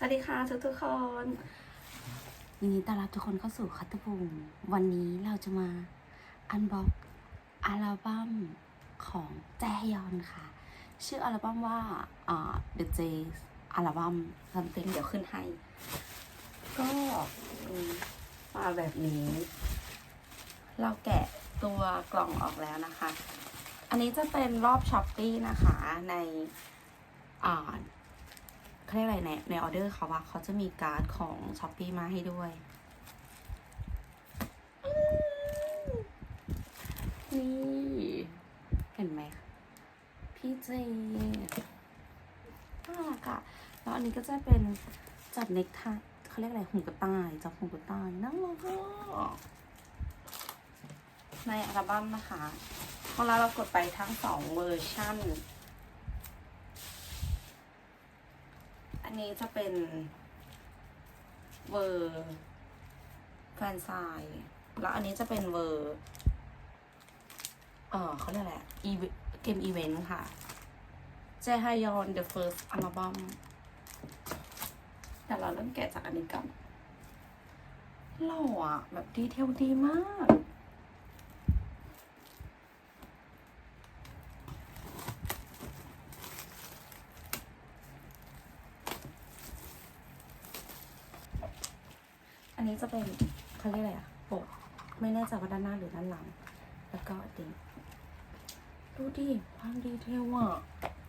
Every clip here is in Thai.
สวัสดีค่ะทุกทุกคนยินดีต้อนรับทุกคนเข้าสู่คัตบูมวันนี้เราจะมาอันบ็อกอัลบั้มของแจฮยอนค่ะ ชื่ออัลบั้มว่าอ่า The J อัลบั้ม something เดี๋ยวขึ้นให้ ก็มมาแบบนี้ เราแกะตัวกล่องออกแล้วนะคะ อันนี้จะเป็นรอบช้อปปี้นะคะในอ่า เขาเรียกอะไรในในออเดอร์เขาว่าเขาจะมีการ์ดของช้อปปี้มาให้ด้วย นี่ เห็นไหมคะพี่เจน่ารักอะแล้วอันนี้ก็จะเป็นจับเน็กไทเขาเรียกอะไรหูกระต่ายจับหูกระต่ายน่ารักอะในอัลบั้มนะคะของเราเรากดไปทั้งสองเวอร์ชัน นนี้จะเป็นเวอร์แฟนไซน์แล้วอันนี้จะเป็นเวอร์เออเขาเรียกอะไรอีเกมอีเวนต์ค่ะเจฮยอน The First Album แต่เราเริ่มแกะจากอันนี้กันหล่ออะแบบดีเทลดีมาก อันนี้จะเป็นเขาเรียกอะไรอะปกไม่แน่ใจว่าด้านหน้าหรือด้านหลัง แล้วก็ติงดูดิความดีเทลอะ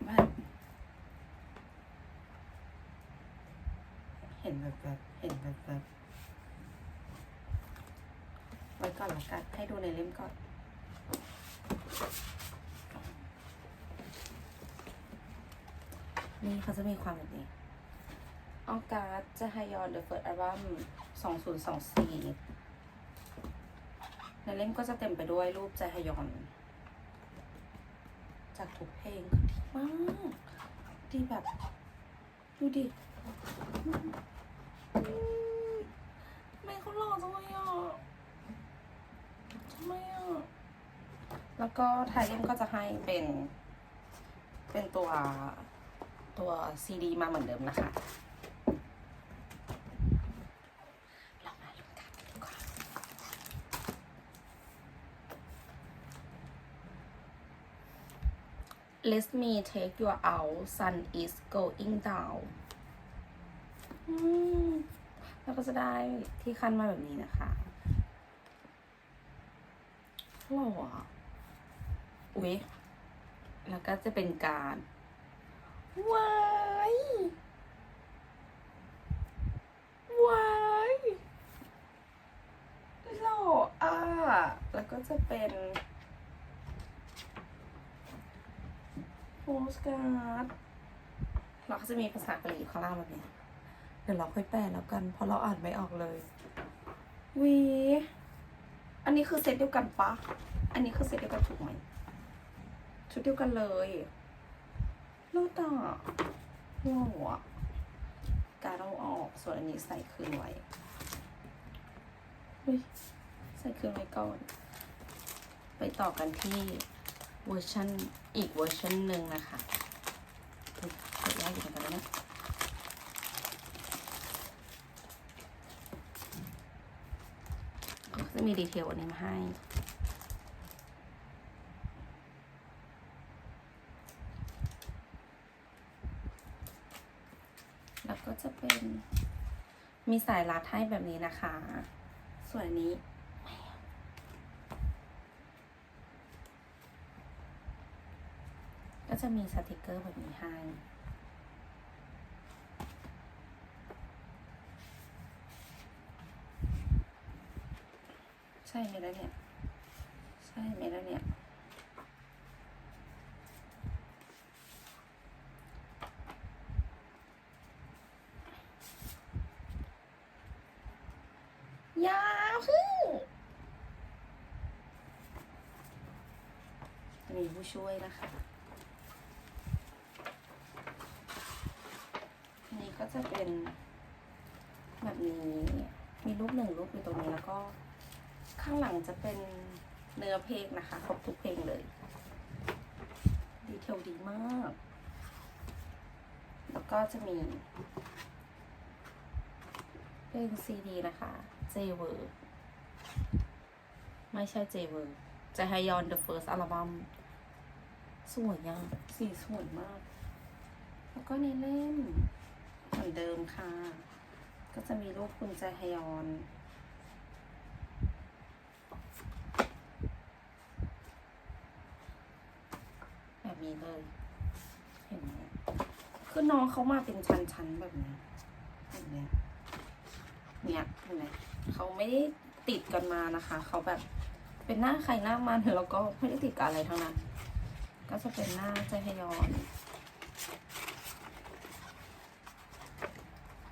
แบบเห็นแบบแบบเห็นแบบแบบไว้ก่อนละกันให้ดูในเล่มก่อนนี่เขาจะมีความแบบนี้ออการ์ดจะไฮยอนเดอะเฟิร์สอัลบั้ม 2024 ในเล่มก็จะเต็มไปด้วยรูปใจฮยอน จากทุกเพลงคือดีมากดีแบบ ดูดิไม่เขาหล่อจังเลยอะทำไมอะ แล้วก็ทายเล่มก็จะให้เป็น เป็นตัวตัวซีดีมาเหมือนเดิมนะคะ เรามาลุ้นกันดีกว่า Let me take you out sun is going down แล้วก็จะได้ที่คั้นมาแบบนี้นะคะหล่ออุ๊ย แล้วก็จะเป็นการว้ายว้ายหล่ออะ แล้วก็จะเป็นโพ สการ์ดเราก็จะมีภาษาเกาหลีข้างล่างแบบเนี้ยเดี๋ยวเราค่อยแปลแล้วกัน เพราะเราอ่านไม่ออกเลยหวีอันนี้คือเซตเดียวกันปะอันนี้คือเซตเดียวกันถูกไหมชุดเดียวกันเลยเลิศอะว้าวอะการเอาออก ส่วนอันนี้ใส่คืนไว้เฮ้ยใส่คืนไว้ก่อน ไปต่อกันที่ เวอร์ชันอีกเวอร์ชันหนึ่งนะคะเปิดได้อยู่เหมือนกันแล้วนะก็จะมีดีเทลอันนี้มาให้แล้วก็จะเป็นมีสายรัดให้แบบนี้นะคะ ส่วนอันนี้ ก็ จะมีสติกเกอร์แบบนี้ให้ใช่ไหมล่ะเนี่ย ใช่ไหมล่ะเนี่ยยาวขึ้นมีผู้ช่วยนะคะ อันนี้ ก็จะเป็นแบบนี้ มีรูปหนึ่งรูปอยู่ตรงนี้แล้วก็ข้างหลังจะเป็นเนื้อเพลงนะคะ ครบทุกเพลงเลย ดีเทลดีมาก แล้วก็จะมี เป็นซีดีนะคะ เจเวอร์ไม่ใช่เจเวอร์เจฮยอน The First Album สวยยังสีสวยมาก แล้วก็ในเล่ม เหมือนเดิมค่ะ ก็จะมีรูปคุณแจฮยอน แบบนี้เลย เห็นไหมคือน้องเขามาเป็นชั้นๆแบบนี้แบบเนี้ยเนี่ยเห็นไหมเขาไม่ได้ติดกันมานะคะ เขาแบบเป็นหน้าใครหน้ามันแล้วก็ไม่ได้ติดกับอะไรทั้งนั้น ก็จะเป็นหน้าใจฮยอน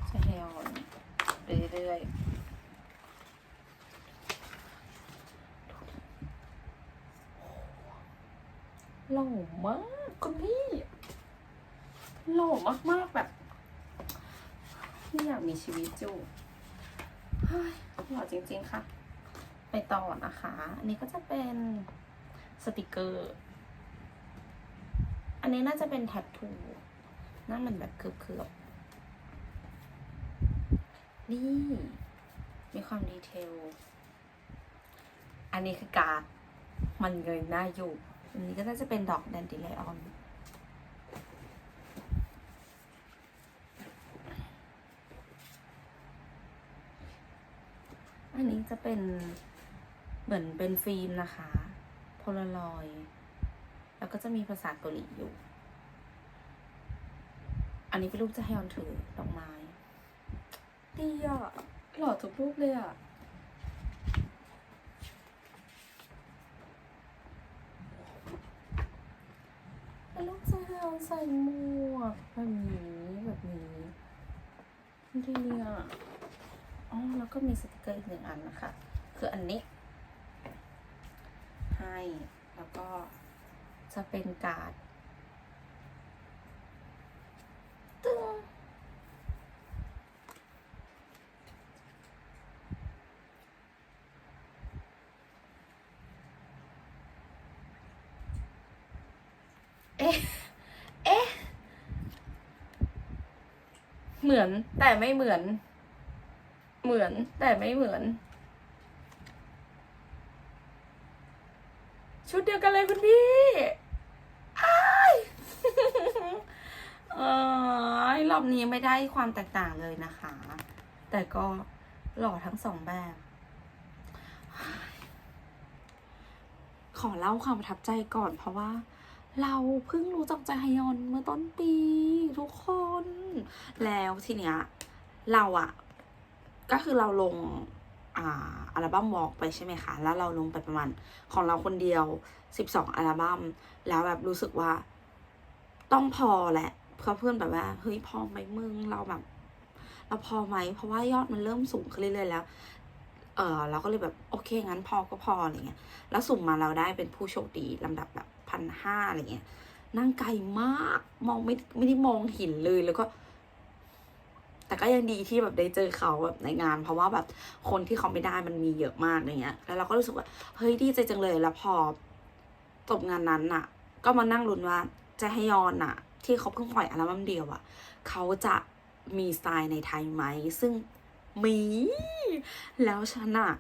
ใจฮยอนไป เรื่อยๆหล่อมากคุณพี่หล่อมากๆแบบไม่อยากมีชีวิตอยู่หล่อจริงๆค่ะ ไปต่อนะคะ อันนี้ก็จะเป็นสติกเกอร์ อันนี้น่าจะเป็นแท็บทูน้ามันแบบเคือบๆ นี่ มีความดีเทล อันนี้คือการมันเงยหน้าอยู่ อันนี้ก็น่าจะเป็นดอกแดนดิไลออนอันนี้จะเป็นเหมือนเป็นฟิล์มนะคะโพลารอยแล้วก็จะมีภาษาเกาหลีอยู่ อันนี้เป็นรูปจะให้ยอนถือดอกไม้ ดีอะหล่อทุกรูปเลยอะ เป็นรูปจะให้ยอนใส่หมวกแบบนี้แบบนี้ดีอะอ๋อแล้วก็มีสติกเกอร์อีกหนึ่งอันนะคะ คืออันนี้ ให้ แล้วก็จะเป็นการ์ดตึ้งเอ๊ะ เอ๊ะ เหมือนแต่ไม่เหมือน เหมือนแต่ไม่เหมือน ชุดเดียวกันเลยคุณพี่อ้ายเออรอบนี้ไม่ได้ความแตกต่างเลยนะคะ แต่ก็หล่อทั้งสองแบบ ขอเล่าความประทับใจก่อนเพราะว่า เราเพิ่งรู้จักใจฮยอนเมื่อต้นปีทุกคน แล้วทีเนี้ยเราอะก็คือเราลงอ่าอัลบั้มวอล์กไปใช่ไหมคะ แล้วเราลงไปประมาณของเราคนเดียว 12 อัลบั้ม แล้วแบบรู้สึกว่า ต้องพอแหละเพราะเพื่อนแบบว่าเฮ้ยพอไหมมึงเราแบบ เราพอไหมเพราะว่ายอดมันเริ่มสูงขึ้นเรื่อยๆแล้วเออเราก็เลยแบบโอเคงั้นพอก็พออะไรเงี้ยแล้วสุ่มมาเราได้เป็นผู้โชคดีลำดับแบบ พันห้าอะไรเงี้ยนั่งไกลมากมองไม่ไม่ได้มองเห็นเลยแล้วก็ แต่ก็ยังดีที่แบบได้เจอเขาแบบในงาน เพราะว่าแบบคนที่เขาไม่ได้มันมีเยอะมากอะไรเงี้ย แล้วเราก็รู้สึกว่าเฮ้ยดีใจจังเลยแล้วพอจบงานนั้นน่ะ ก็มานั่งลุ้นว่าจะให้ยอนน่ะ ที่เขาเพิ่งปล่อยอัลบั้มเดียวอะเขาจะมีสไตล์ในไทยไหม ซึ่งมี แล้วฉันอะ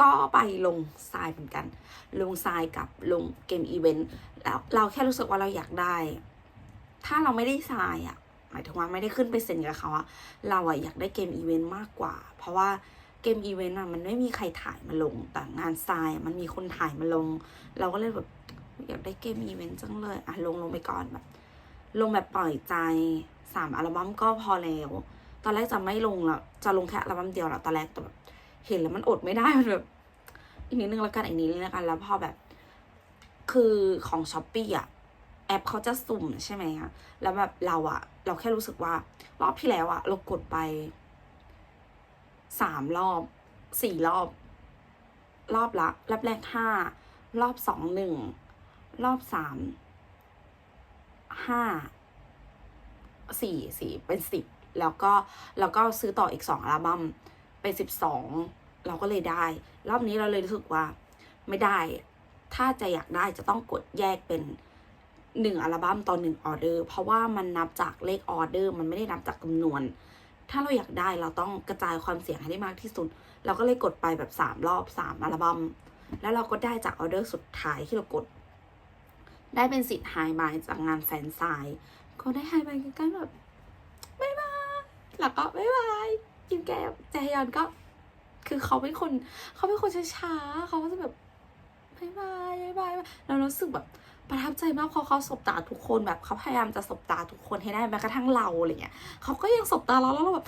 ก็ไปลงทรายเหมือนกัน ลงทรายกับลงเกมอีเวนต์แล้วเราแค่รู้สึกว่าเราอยากได้ ถ้าเราไม่ได้ทรายอะหมายถึงว่าไม่ได้ขึ้นไปเซ็นกับเขาอะเราอะอยากได้เกมอีเวนต์มากกว่า เพราะว่าเกมอีเวนต์อะมันไม่มีใครถ่ายมาลง แต่งานทรายมันมีคนถ่ายมาลง เราก็เลยแบบอยากได้เกมอีเวนต์จังเลยอะลงลงไปก่อนแบบ ลงแบบปล่อยใจสามอัลบั้มก็พอแล้ว ตอนแรกจะไม่ลงแล้วจะลงแค่อัลบั้มเดียวแหละตอนแรกแต่แบบ เห็นแล้วมันอดไม่ได้มันแบบอีกนิดนึงแล้วกันอีกนิดนึงแล้วกันแล้วพอแบบ คือของช้อปปี้อะแอปเขาจะสุ่มใช่ไหมคะ แล้วแบบเราอะเราแค่รู้สึกว่า รอบที่แล้วอะเรากดไปสามรอบสี่รอบ รอบละรอบแรกห้ารอบสองหนึ่งรอบสามห้าสี่สี่เป็นสิบแล้วก็แล้วก็ซื้อต่ออีกสองอัลบั้ม เป็นสิบสองเราก็เลยได้ รอบนี้เราเลยรู้สึกว่าไม่ได้ ถ้าจะอยากได้จะต้องกดแยกเป็นหนึ่งอัลบั้มต่อหนึ่งออเดอร์ เพราะว่ามันนับจากเลขออเดอร์ มันไม่ได้นับจากจำนวน ถ้าเราอยากได้เราต้องกระจายความเสี่ยงให้ได้มากที่สุด เราก็เลยกดไปแบบสามรอบสามอัลบั้มแล้วเราก็ได้จากออเดอร์สุดท้ายที่เรากด ได้เป็นสิทธิ์ไฮบายจากงานแฟนไซน์ก็ได้ไฮบายใกล้ๆแบบบายบายแล้วก็บายบาย กินแก้วแจยอนก็ คือเขาเป็นคนเขาเป็นคนช้าๆเขาก็จะแบบบายบายบายบายเรารู้สึกแบบประทับใจมากเพราะเขาสบตาทุกคนแบบเขาพยายามจะสบตาทุกคนให้ได้แม้กระทั่งเราอะไรเงี้ยเขาก็ยังสบตาเราแล้วเราแบบ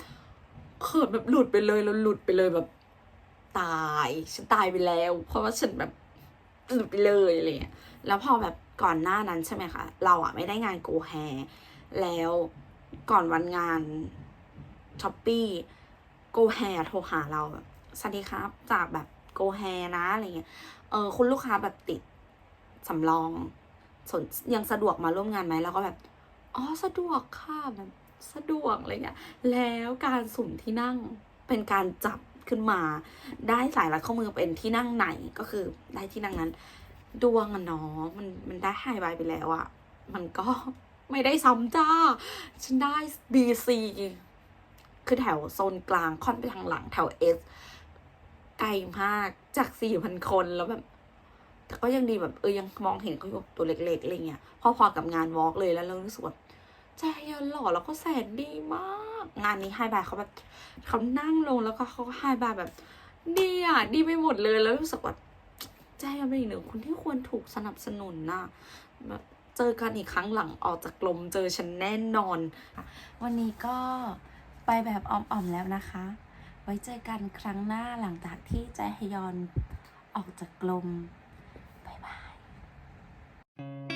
เขินแบบหลุดไปเลยเราหลุดไปเลยแบบ ตายฉันตายไปแล้ว เพราะว่าฉันแบบหลุดไปเลยอะไรเงี้ยแล้วพอแบบก่อนหน้านั้นใช่ไหมคะเราอะไม่ได้งานโกแฮแล้วก่อนวันงานช้อปปี้ โกแฮโทรหาเราแบบสวัสดีครับ จากแบบโกแฮนะอะไรเงี้ยเออคุณลูกค้าแบบติดสำรองสนยังสะดวกมาร่วมงานไหมแล้วก็แบบอ๋อสะดวกค่ะแบบสะดวกอะไรเงี้ยแล้วการสุ่มที่นั่งเป็นการจับขึ้นมา ได้สายรัดข้อมือเป็นที่นั่งไหนก็คือได้ที่นั่งนั้น ดวงอะเนาะมันมันได้ไฮไบไปแล้วอะมันก็ไม่ได้ซ้ำจ้า ฉันได้ BC คือแถวโซนกลางค่อนไปทางหลังแถว S ไกลมากจากสี่พันคนแล้วแบบแต่ก็ยังดีแบบเออยังมองเห็นเขาอยู่ตัวเล็กๆอะไรเงี้ยพอๆกับงานวอล์กเลยแล้วเรารู้สึกว่าใจเย็นหล่อแล้วก็แสนดีมาก งานนี้ไฮบายเขาแบบเขานั่งลงแล้วก็เขาก็ไฮบายแบบ ดีอะ ดีไปหมดเลยแล้วรู้สึกว่าแจยังเป็นอีกหนึ่งคนที่ควรถูกสนับสนุนนะแบบเจอกันอีกครั้งหลังออกจากกลมเจอฉันแน่นอน วันนี้ก็ ไปแบบอ่อมๆแล้วนะคะ ไว้เจอกันครั้งหน้าหลังจากที่แจฮยอนออกจากกลม บ๊ายบาย